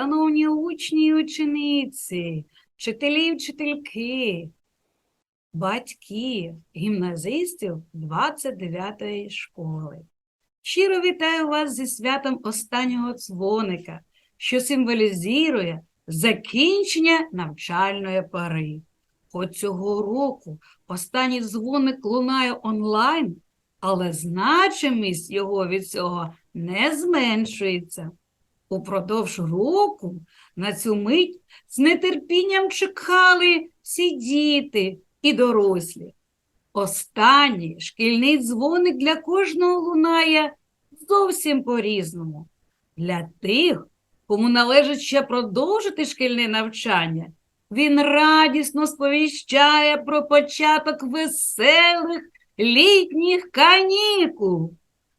Шановні учні і учениці, вчителі і вчительки, батьки, гімназистів 29-ї школи. Щиро вітаю вас зі святом останнього дзвоника, що символізує закінчення навчальної пори. Хоч цього року останній дзвоник лунає онлайн, але значимість його від цього не зменшується. Упродовж року на цю мить з нетерпінням чекали всі діти і дорослі. Останній шкільний дзвоник для кожного лунає зовсім по-різному. Для тих, кому належить ще продовжити шкільне навчання, він радісно сповіщає про початок веселих літніх канікул.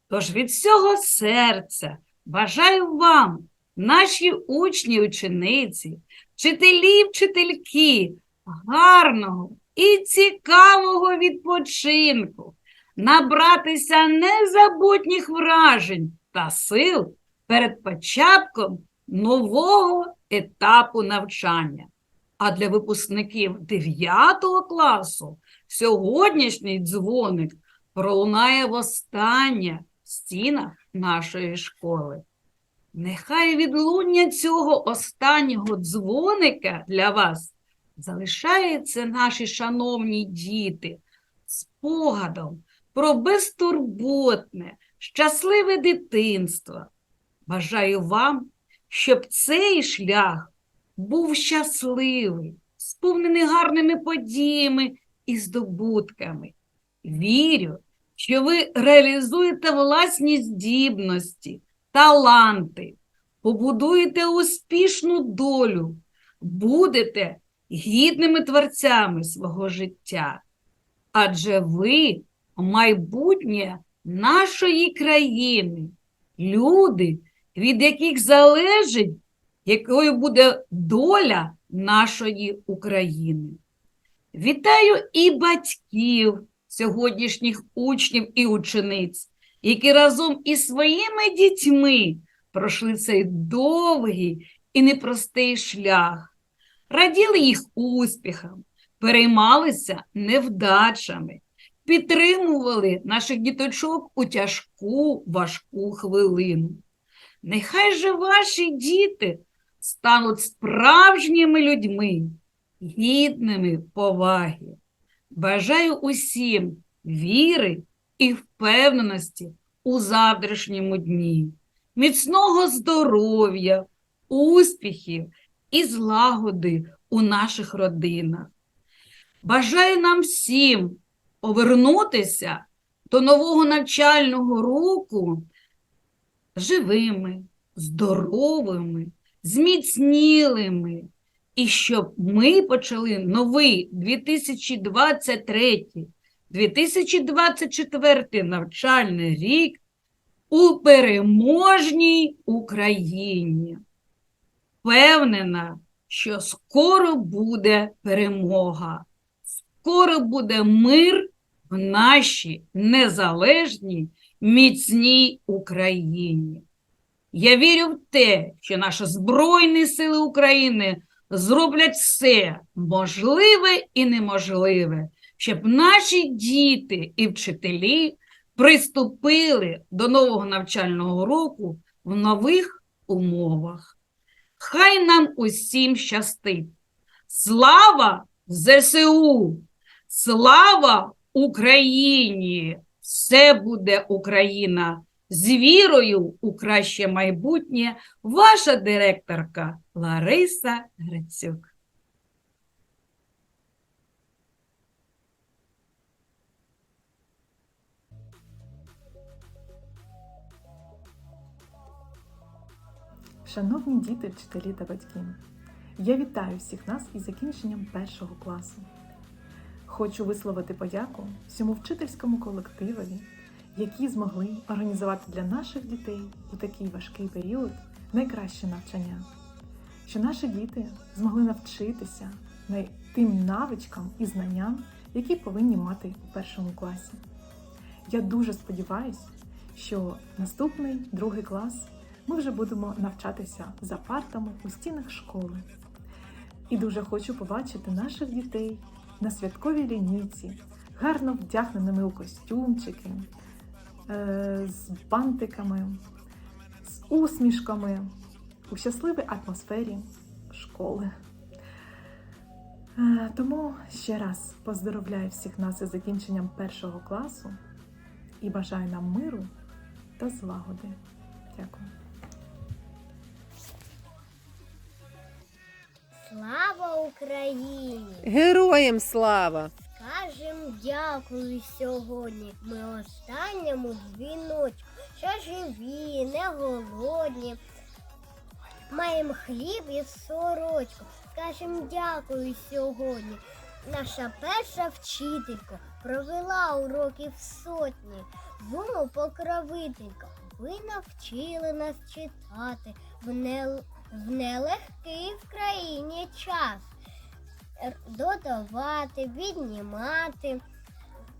Тож від всього серця бажаю вам, наші учні, учениці, вчителі, вчительки, гарного і цікавого відпочинку, набратися незабутніх вражень та сил перед початком нового етапу навчання. А для випускників 9 класу сьогоднішній дзвоник пролунає востаннє в стінах нашої школи. Нехай відлуння цього останнього дзвоника для вас залишається, наші шановні діти, спогадом про безтурботне, щасливе дитинство. Бажаю вам, щоб цей шлях був щасливий, сповнений гарними подіями і здобутками. Вірю, що ви реалізуєте власні здібності, таланти, побудуєте успішну долю, будете гідними творцями свого життя. Адже ви майбутнє нашої країни, люди, від яких залежить, якою буде доля нашої України. Вітаю і батьків сьогоднішніх учнів і учениць, які разом із своїми дітьми пройшли цей довгий і непростий шлях, раділи їх успіхам, переймалися невдачами, підтримували наших діточок у тяжку, важку хвилину. Нехай же ваші діти стануть справжніми людьми, гідними поваги. Бажаю усім віри і впевненості у завтрашньому дні, міцного здоров'я, успіхів і злагоди у наших родинах. Бажаю нам всім повернутися до нового навчального року живими, здоровими, зміцнілими, і щоб ми почали новий 2023-2024 навчальний рік у переможній Україні. Впевнена, що скоро буде перемога, скоро буде мир в нашій незалежній, міцній Україні. Я вірю в те, що наші Збройні Сили України зроблять все можливе і неможливе, щоб наші діти і вчителі приступили до нового навчального року в нових умовах. Хай нам усім щастить. Слава ЗСУ! Слава Україні! Все буде Україна! З вірою у краще майбутнє ваша директорка Лариса Грицюк. Шановні діти, вчителі та батьки, я вітаю всіх нас із закінченням першого класу. Хочу висловити подяку всьому вчительському колективові, які змогли організувати для наших дітей у такий важкий період найкраще навчання, що наші діти змогли навчитися тим навичкам і знанням, які повинні мати у першому класі. Я дуже сподіваюся, що наступний другий клас ми вже будемо навчатися за партами у стінах школи. І дуже хочу побачити наших дітей на святковій лінійці, гарно вдягненими у костюмчики, е, з бантиками, з усмішками у щасливій атмосфері школи. Е, Тому ще раз поздоровляю всіх нас із закінченням першого класу і бажаю нам миру та злагоди. Дякую. Слава Україні! Героям слава! Кажем дякую сьогодні. Ми останньому дзвіночку, що живі, не голодні. Маємо хліб і сорочку. Скажем дякую сьогодні. Наша перша вчителька провела уроків сотні. Вому покровителька. Ви навчили нас читати в, нел... в нелегкий в країні час. Додавати, віднімати.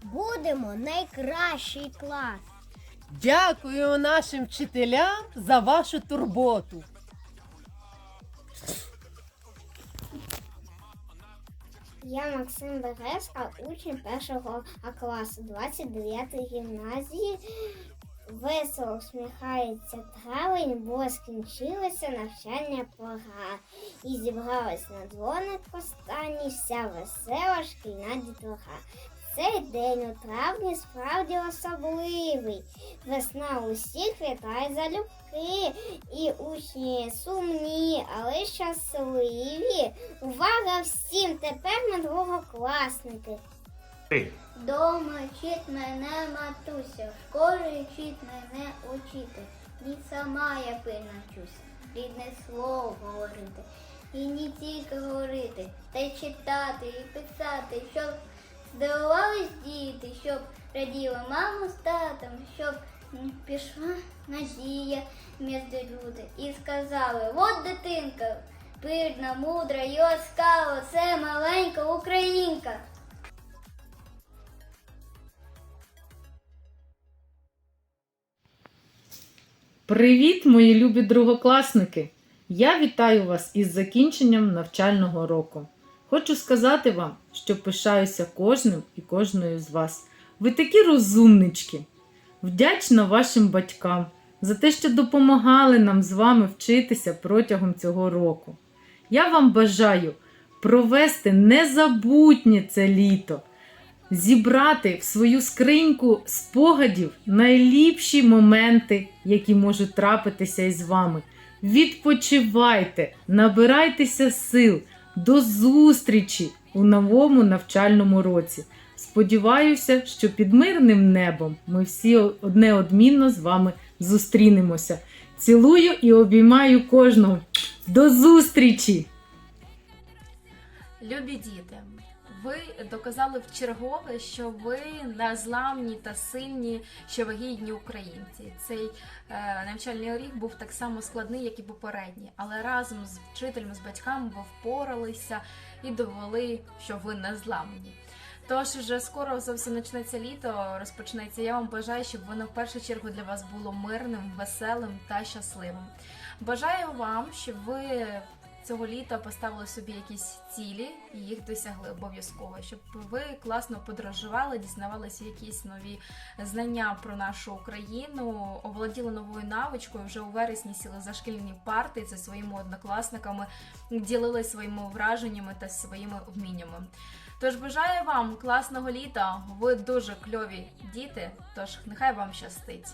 Будемо найкращий клас. Дякую нашим вчителям за вашу турботу. Я Максим Березка, учень першого А класу 29 гімназії. Весело усміхається травень, бо скінчилося навчання пора. І зібралась на дзвоник останній вся весела шкільна дітвора. Цей день у травні справді особливий. Весна усіх вітає залюбки, і учні сумні, але щасливі. Увага всім! Тепер ми другокласники. Дома вчить мене матуся, в школі вчить мене учити. Ні сама я навчуся, рідне слово говорити. І не тільки говорити, та й читати і писати, щоб здивувались діти, щоб раділа мама з татом, щоб пішла надія між люди. І сказали, от дитинка, пирна, мудра і ласкава, це маленька українка. Привіт, мої любі другокласники! Я вітаю вас із закінченням навчального року. Хочу сказати вам, що пишаюся кожним і кожною з вас. Ви такі розумнички. Вдячна вашим батькам за те, що допомагали нам з вами вчитися протягом цього року. Я вам бажаю провести незабутнє це літо, зібрати в свою скриньку спогадів найліпші моменти, які можуть трапитися із вами. Відпочивайте, набирайтеся сил. До зустрічі у новому навчальному році. Сподіваюся, що під мирним небом ми всі одне одмінно з вами зустрінемося. Цілую і обіймаю кожного. До зустрічі! Любі діти, ви доказали в чергове, що ви незламні та сильні, що ви гідні українці. Цей е, навчальний рік був так само складний, як і попередній, але разом з вчителями, з батьками ви впоралися і довели, що ви незламні. Тож вже скоро зовсім почнеться літо, розпочнеться. Я вам бажаю, щоб воно в першу чергу для вас було мирним, веселим та щасливим. Бажаю вам, щоб ви цього літа поставили собі якісь цілі і їх досягли обов'язково, щоб ви класно подорожували, дізнавалися якісь нові знання про нашу Україну, оволоділи новою навичкою. Вже у вересні сіли за шкільні парти зі своїми однокласниками, ділилися своїми враженнями та своїми вміннями. Тож бажаю вам класного літа. Ви дуже кльові діти. Тож нехай вам щастить.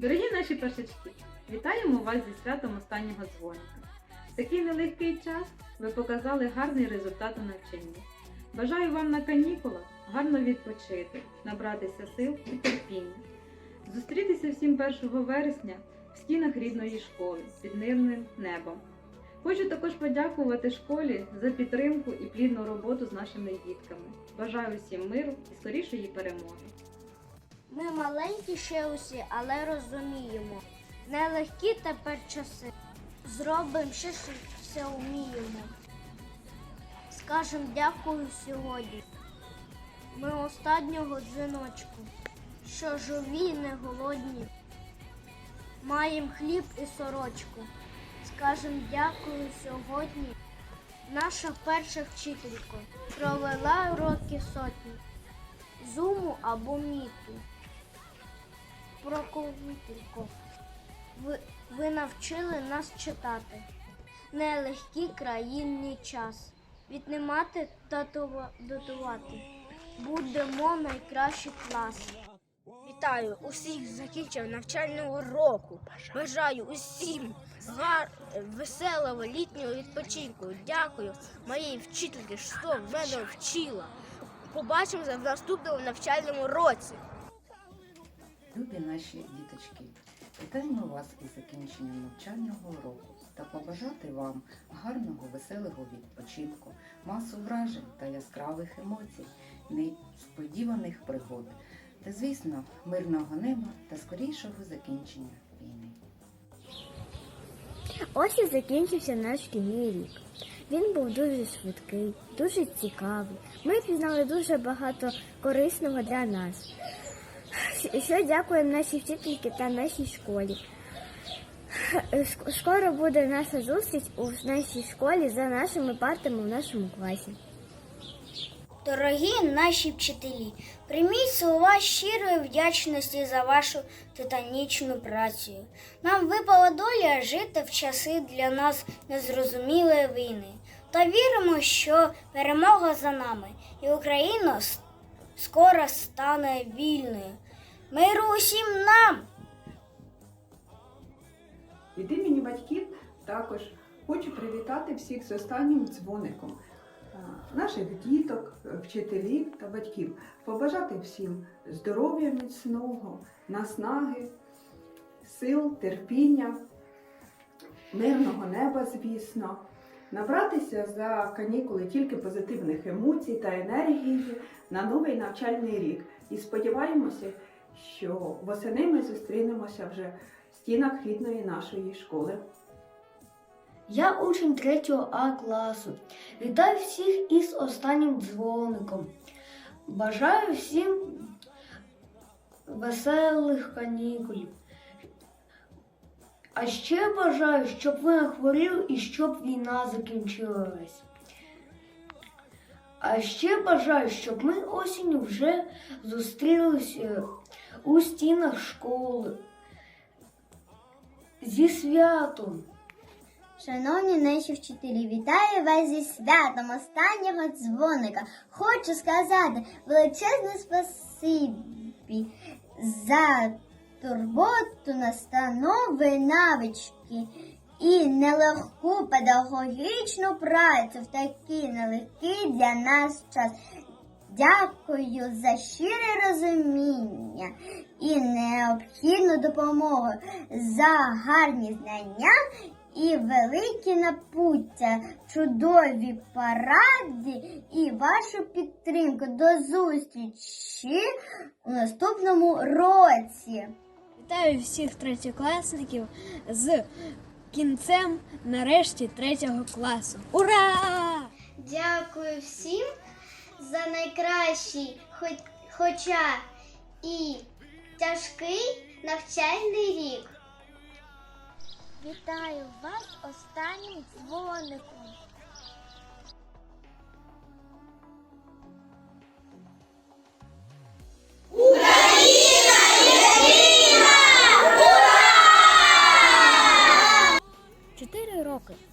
Дорогі наші першачки, вітаємо вас зі святом останнього дзвоника. В такий нелегкий час ви показали гарний результат у навчанні. Бажаю вам на канікулах гарно відпочити, набратися сил і терпіння, зустрітися всім 1 вересня в стінах рідної школи під мирним небом. Хочу також подякувати школі за підтримку і плідну роботу з нашими дітками. Бажаю всім миру і скорішої перемоги. Ми маленькі ще усі, але розуміємо. Нелегкі тепер часи. Зробимо ще що все вміємо. Скажем дякую сьогодні. Ми останнього дзвіночку, що живі не голодні. Маєм хліб і сорочку. Скажем дякую сьогодні. Наша перша вчителька провела роки сотні. Зуму або міту. Проковителько. Ви, ви навчили нас читати. Нелегкий країнний час. Віднімати та дотувати. Будемо найкращий клас. Вітаю усіх закінчив навчального року. Бажаю усім гар... веселого літнього відпочинку. Дякую моїй вчительці, що мене вчила. Побачимося в наступному навчальному році. Любі наші діточки, вітаємо вас із закінченням навчального року та побажати вам гарного, веселого відпочинку, масу вражень та яскравих емоцій, несподіваних пригод та, звісно, мирного неба та скорішого закінчення війни. Ось і закінчився наш шкільний рік. Він був дуже швидкий, дуже цікавий. Ми пізнали дуже багато корисного для нас. Що дякуємо нашій вчительці та нашій школі. Скоро буде наша зустріч у нашій школі за нашими партами в нашому класі. Дорогі наші вчителі, прийміть слова щирої вдячності за вашу титанічну працю. Нам випала доля жити в часи для нас незрозумілої війни. Та віримо, що перемога за нами, і Україна скоро стане вільною. Миру усім нам! Від імені батьків також хочу привітати всіх з останнім дзвоником наших діток, вчителів та батьків. Побажати всім здоров'я міцного, наснаги, сил, терпіння, мирного неба, звісно. Набратися за канікули тільки позитивних емоцій та енергії на новий навчальний рік. І сподіваємося, що восени ми зустрінемося вже в стінах рідної нашої школи. Я учень 3 А класу. Вітаю всіх із останнім дзвоником. Бажаю всім веселих канікулів. А ще бажаю, щоб ви не хворіли і щоб війна закінчилась. А ще бажаю, щоб ми осінню вже зустрілися у стінах школи. Зі святом! Шановні наші вчителі, вітаю вас зі святом останнього дзвоника. Хочу сказати величезне спасибі за турботу, настанови, навички і нелегку педагогічну працю в такий нелегкий для нас час. Дякую за щире розуміння і необхідну допомогу за гарні знання і великі напуття, чудові паради і вашу підтримку. До зустрічі у наступному році. Вітаю всіх третьокласників з кінцем нарешті третього класу. Ура! Дякую всім за найкращий, хоч, хоча і тяжкий навчальний рік. Вітаю вас останнім дзвоником.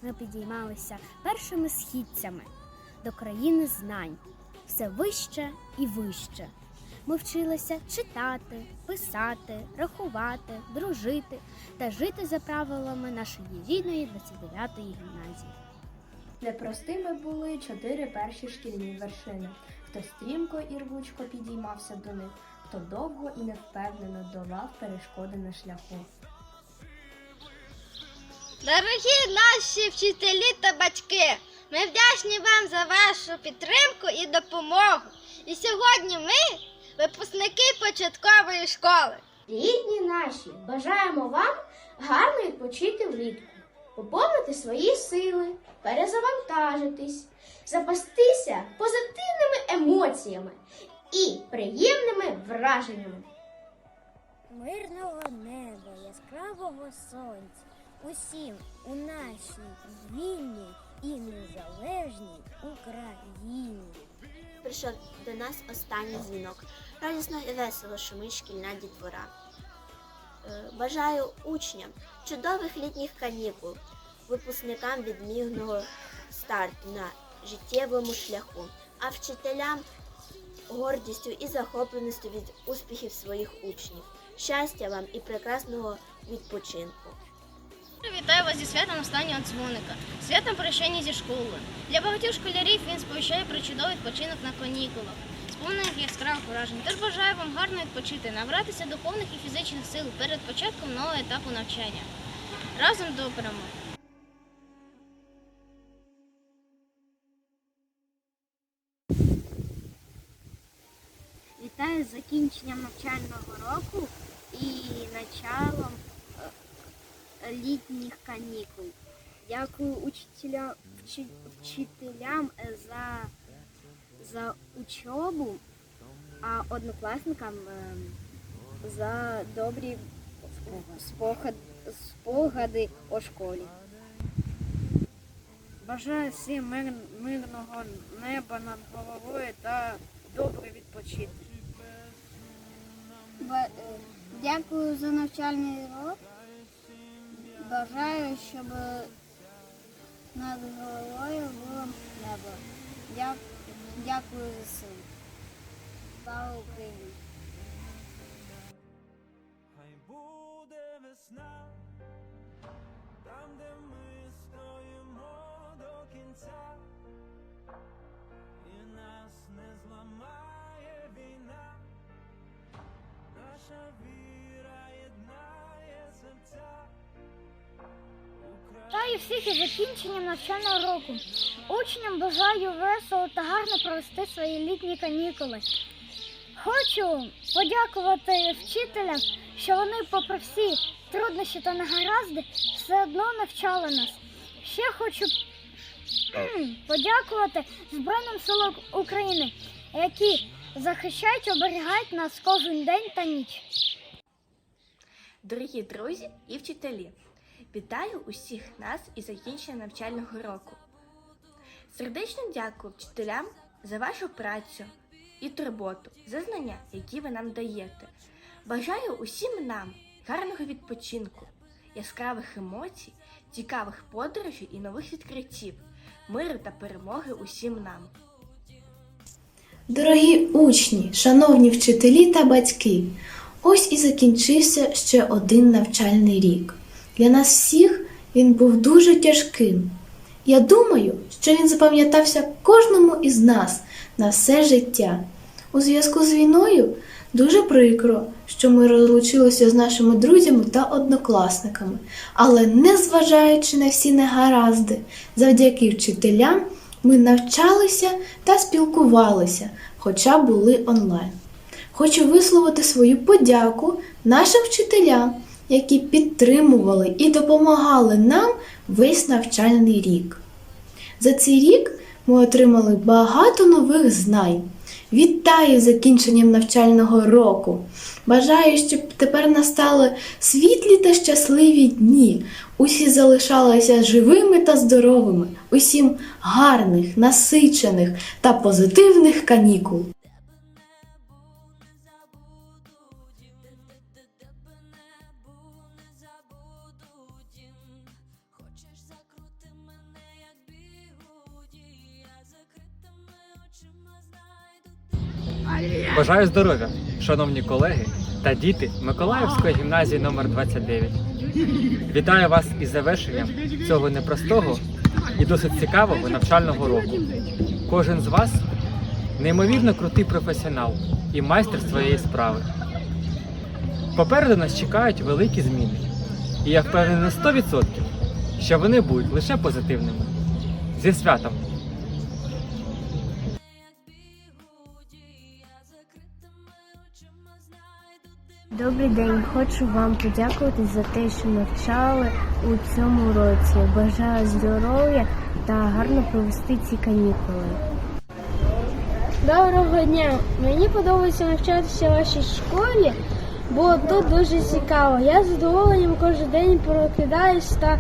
Ми підіймалися першими східцями до країни знань, все вище і вище. Ми вчилися читати, писати, рахувати, дружити та жити за правилами нашої рідної 29-ї гімназії. Непростими були чотири перші шкільні вершини. Хто стрімко і рвучко підіймався до них, хто довго і невпевнено долав перешкоди на шляху. Дорогі наші вчителі та батьки, ми вдячні вам за вашу підтримку і допомогу. І сьогодні ми випускники початкової школи. Рідні наші, бажаємо вам гарно відпочити влітку, поповнити свої сили, перезавантажитись, запастися позитивними емоціями і приємними враженнями. Мирного неба, яскравого сонця. Усім у нашій вільній і незалежній Україні. Прийшов до нас останній дзвінок. Радісно і весело шумить шкільна дітвора. Е, Бажаю учням чудових літніх канікул, випускникам відмінного старту на життєвому шляху, а вчителям гордістю і захопленістю від успіхів своїх учнів. Щастя вам і прекрасного відпочинку. Вітаю вас зі святом останнього дзвоника, святом прощання зі школи. Для багатьох школярів він сповіщає про чудовий відпочинок на канікулах, сповнених яскравих вражень. Тож бажаю вам гарно відпочити, набратися духовних і фізичних сил перед початком нового етапу навчання. Разом до перемоги! Вітаю з закінченням навчального року і началом літніх канікул. Дякую учителя, вчи- вчителям е, за, за учобу, а однокласникам е, за добрі спогад, спогади о школі. Бажаю всім мир, мирного неба над головою та добре відпочити. Е, Дякую за навчальний рок. Бажаю, щоб над головою було небо. Дя- Дякую за все. Слава Україні! Хай буде весна, там, де ми стоїмо до кінця, і нас не зламає війна, наша віра Вітаю всіх із закінченням навчального року. Учням бажаю весело та гарно провести свої літні канікули. Хочу подякувати вчителям, що вони, попри всі труднощі та негаразди, все одно навчали нас. Ще хочу подякувати Збройним силам України, які захищають, оберігають нас кожен день та ніч. Дорогі друзі і вчителі, вітаю усіх нас із закінченням навчального року. Сердечно дякую вчителям за вашу працю і турботу, за знання, які ви нам даєте. Бажаю усім нам гарного відпочинку, яскравих емоцій, цікавих подорожей і нових відкриттів, миру та перемоги усім нам. Дорогі учні, шановні вчителі та батьки, ось і закінчився ще один навчальний рік. Для нас всіх він був дуже тяжким. Я думаю, що він запам'ятався кожному із нас на все життя. У зв'язку з війною дуже прикро, що ми розлучилися з нашими друзями та однокласниками, але незважаючи на всі негаразди, завдяки вчителям ми навчалися та спілкувалися, хоча були онлайн. Хочу висловити свою подяку нашим вчителям, які підтримували і допомагали нам весь навчальний рік. За цей рік ми отримали багато нових знань. Вітаю з закінченням навчального року! Бажаю, щоб тепер настали світлі та щасливі дні. Усі залишалися живими та здоровими, усім гарних, насичених та позитивних канікул. Бажаю здоров'я, шановні колеги та діти Миколаївської гімназії номер 29 Вітаю вас із завершенням цього непростого і досить цікавого навчального року. Кожен з вас неймовірно крутий професіонал і майстер своєї справи. Попереду нас чекають великі зміни, і я впевнений на 100%, що вони будуть лише позитивними. Зі святом! Добрий день, хочу вам подякувати за те, що навчали у цьому році. Бажаю здоров'я та гарно провести ці канікули. Доброго дня! Мені подобається навчатися в вашій школі, бо тут дуже цікаво. Я з задоволенням кожен день прокидаюсь та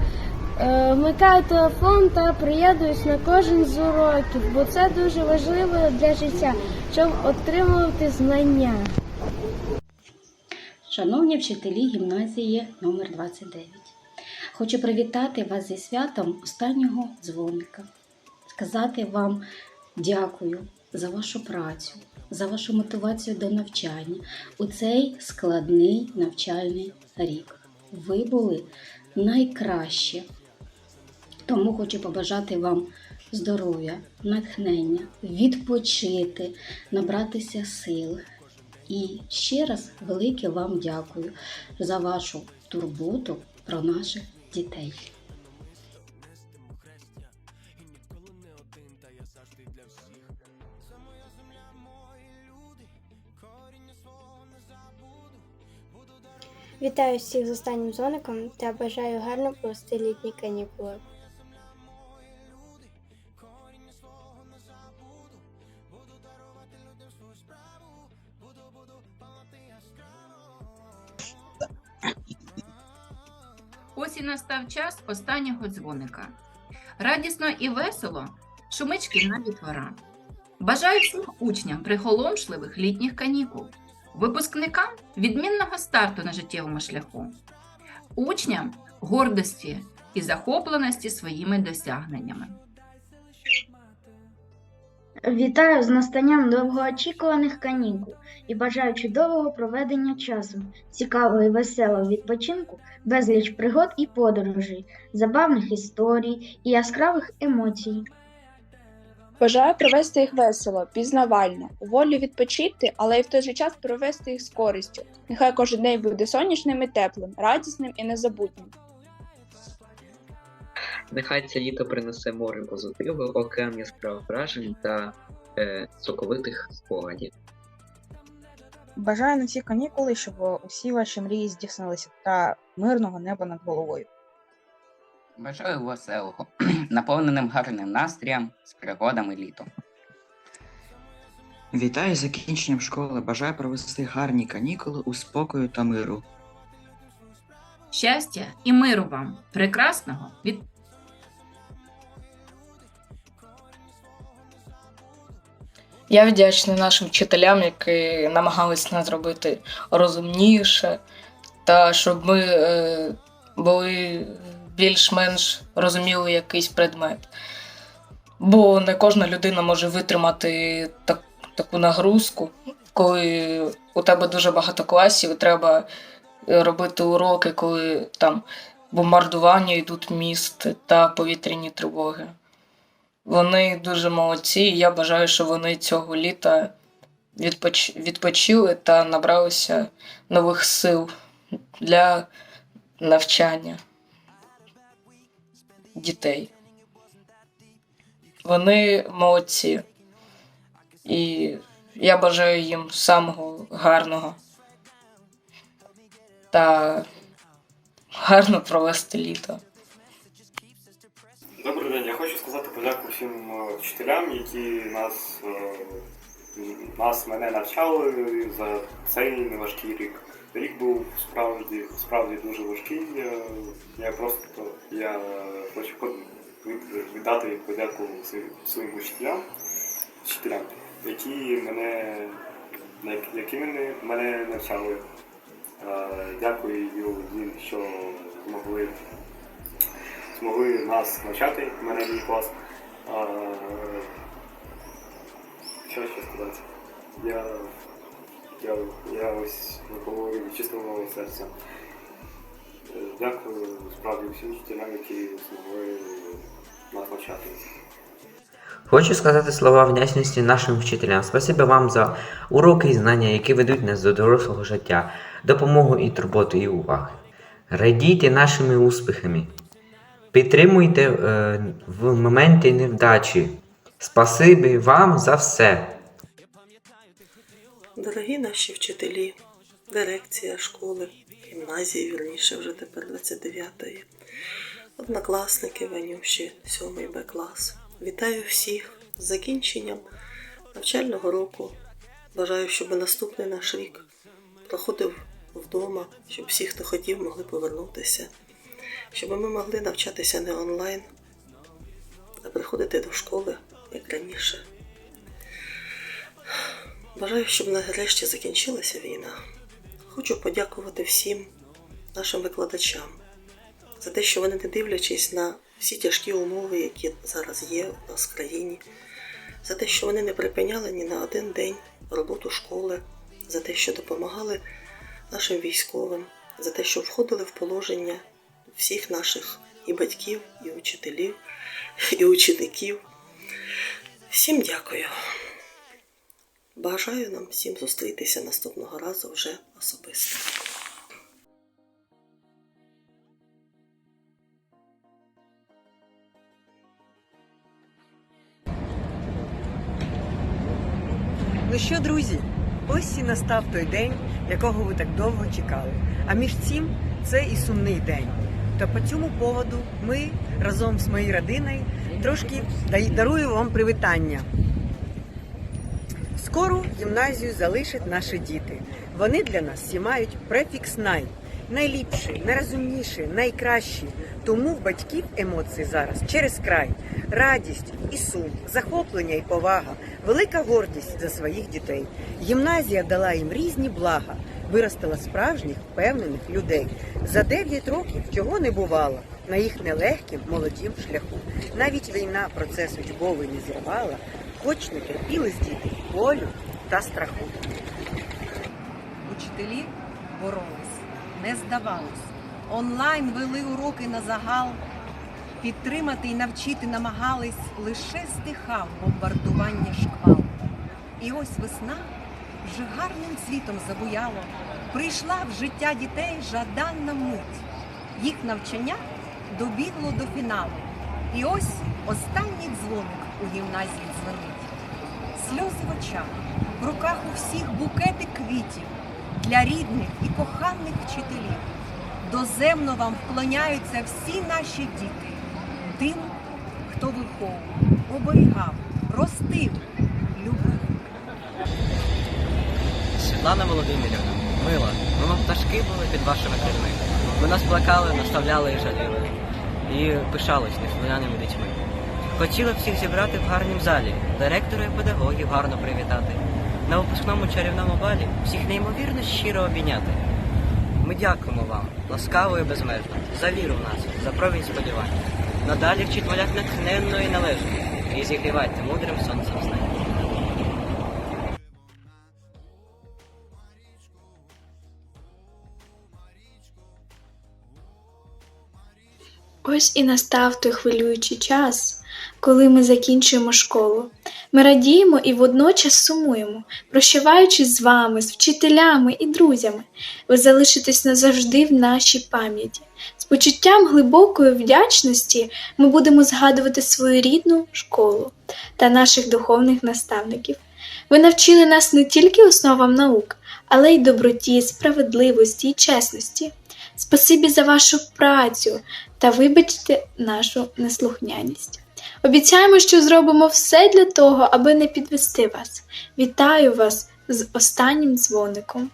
е, вмикаю телефон та приєднуюсь на кожен з уроків, бо це дуже важливо для життя, щоб отримувати знання. Шановні вчителі гімназії номер 29 хочу привітати вас зі святом останнього дзвоника, сказати вам дякую за вашу працю, за вашу мотивацію до навчання у цей складний навчальний рік. Ви були найкращі. Тому хочу побажати вам здоров'я, натхнення, відпочити, набратися сил. І ще раз велике вам дякую за вашу турботу про наших дітей. Вітаю всіх з останнім дзвоником та бажаю гарно провести літні канікули. Останнього дзвоника. Радісно і весело шумить шкільна дітвора. Бажаю всім учням приголомшливих літніх канікул, випускникам відмінного старту на життєвому шляху, учням гордості і захопленості своїми досягненнями. Вітаю з настанням довгоочікуваних канікул і бажаю чудового проведення часу, цікавого і веселого відпочинку, безліч пригод і подорожей, забавних історій і яскравих емоцій. Бажаю провести їх весело, пізнавально, у волі відпочити, але й в той же час провести їх з користю. Нехай кожен день буде сонячним і теплим, радісним і незабутнім. Нехай це літо принесе море позитиву, океан яскравих вражень та е, соковитих спогадів. Бажаю на ці канікули, щоб усі ваші мрії здійснилися та мирного неба над головою. Бажаю веселого, наповненим гарним настроєм, з пригодами літом. Вітаю з закінченням школи. Бажаю провести гарні канікули у спокою та миру. Щастя і миру вам, прекрасного від Я вдячний нашим вчителям, які намагались нас зробити розумніше, та щоб ми е, були більш-менш розуміли якийсь предмет. Бо не кожна людина може витримати так, таку нагрузку, коли у тебе дуже багато класів, і треба робити уроки, коли там бомбардування йдуть міст та повітряні тривоги. Вони дуже молодці, і я бажаю, щоб вони цього літа відпоч... відпочили та набралися нових сил для навчання дітей. Вони молодці. І я бажаю їм самого гарного та гарно провести літо. Добрий день, я хочу сказати подяку всім е, вчителям, які нас, е, нас мене навчали за цей неважкий рік. Рік був справді, справді дуже важкий. Я просто я хочу віддати подяку своїм- учителям, вчителям, які мене, які мене, мене навчали. Е, Дякую що змогли змогли нас навчати, мене мій клас. А, що ще сказати? Я, я, я ось говорю від чистого серця. Е, Дякую справді всім вчителям, які змогли нас навчати. Хочу сказати слова вдячності нашим вчителям. Спасибі вам за уроки і знання, які ведуть нас до дорослого життя, допомогу і турботу і уваги. Радійте нашими успіхами. Підтримуйте е, в моменті невдачі. Спасибі вам за все. Дорогі наші вчителі, дирекція школи, гімназії, вірніше, вже тепер 29-ї, однокласники Ванюші, 7 Б клас. Вітаю всіх з закінченням навчального року. Бажаю, щоб наступний наш рік проходив вдома, щоб всі, хто хотів, могли повернутися, щоб ми могли навчатися не онлайн, а приходити до школи як раніше. Бажаю, щоб нарешті закінчилася війна. Хочу подякувати всім нашим викладачам за те, що вони, не дивлячись на всі тяжкі умови, які зараз є у нас в країні, за те, що вони не припиняли ні на один день роботу школи, за те, що допомагали нашим військовим, за те, що входили в положення всіх наших і батьків, і учителів, і учеників. Всім дякую. Бажаю нам всім зустрітися наступного разу вже особисто. Ну що, друзі, ось і настав той день, якого ви так довго чекали. А між цим це і сумний день. Та по цьому поводу ми разом з моєю родиною трошки дарую вам привітання. Скоро гімназію залишать наші діти. Вони для нас всі префікс най. Найліпші, найрозумніші, найкращі. Тому в батьків емоції зараз через край. Радість і сум, захоплення і повага, велика гордість за своїх дітей. Гімназія дала їм різні блага, виростила справжніх, впевнених людей. За 9 років чого не бувало на їх нелегким молодім шляху. Навіть війна процес учбовий не зірвала, хоч не терпіли з діти болю та страху. Учителі боролись, не здавались. Онлайн вели уроки на загал. Підтримати і навчити намагались, лише стихав бомбардування шквал. І ось весна вже гарним цвітом забуяло. Прийшла в життя дітей жаданна мить. Їх навчання добігло до фіналу. І ось останній дзвоник у гімназії дзвонить. Сльози в очах, в руках у всіх букети квітів для рідних і коханих вчителів. Доземно вам вклоняються всі наші діти, тим, хто виховував, оберігав, ростив, Світлана Володимирівна, мила, ми мов пташки були під вашими крильми. Ви нас плакали, наставляли і жаліли. І пишались неслухняними дітьми. Хотіли всіх зібрати в гарнім залі, директора і педагогів гарно привітати. На випускному чарівному балі всіх неймовірно щиро обійняти. Ми дякуємо вам, ласкаво і безмежно, за віру в нас, за провінь сподівань. Надалі вчить воляк натхненно і належно, і зігрівайте мудрим сонцем Ось і настав той хвилюючий час, коли ми закінчуємо школу. Ми радіємо і водночас сумуємо, прощаваючись з вами, з вчителями і друзями. Ви залишитесь назавжди в нашій пам'яті. З почуттям глибокої вдячності ми будемо згадувати свою рідну школу та наших духовних наставників. Ви навчили нас не тільки основам наук, але й доброті, справедливості і чесності спасибі за вашу працю та вибачте нашу неслухняність. Обіцяємо, що зробимо все для того, аби не підвести вас. Вітаю вас з останнім дзвоником.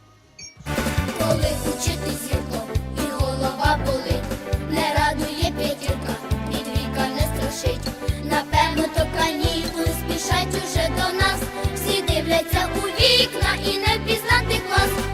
Коли учити зірко і голова болить, не радує п'ятірка, від віка не страшить. Напевно, то канікули спішать уже до нас. Всі дивляться у вікна і не пізнати клас.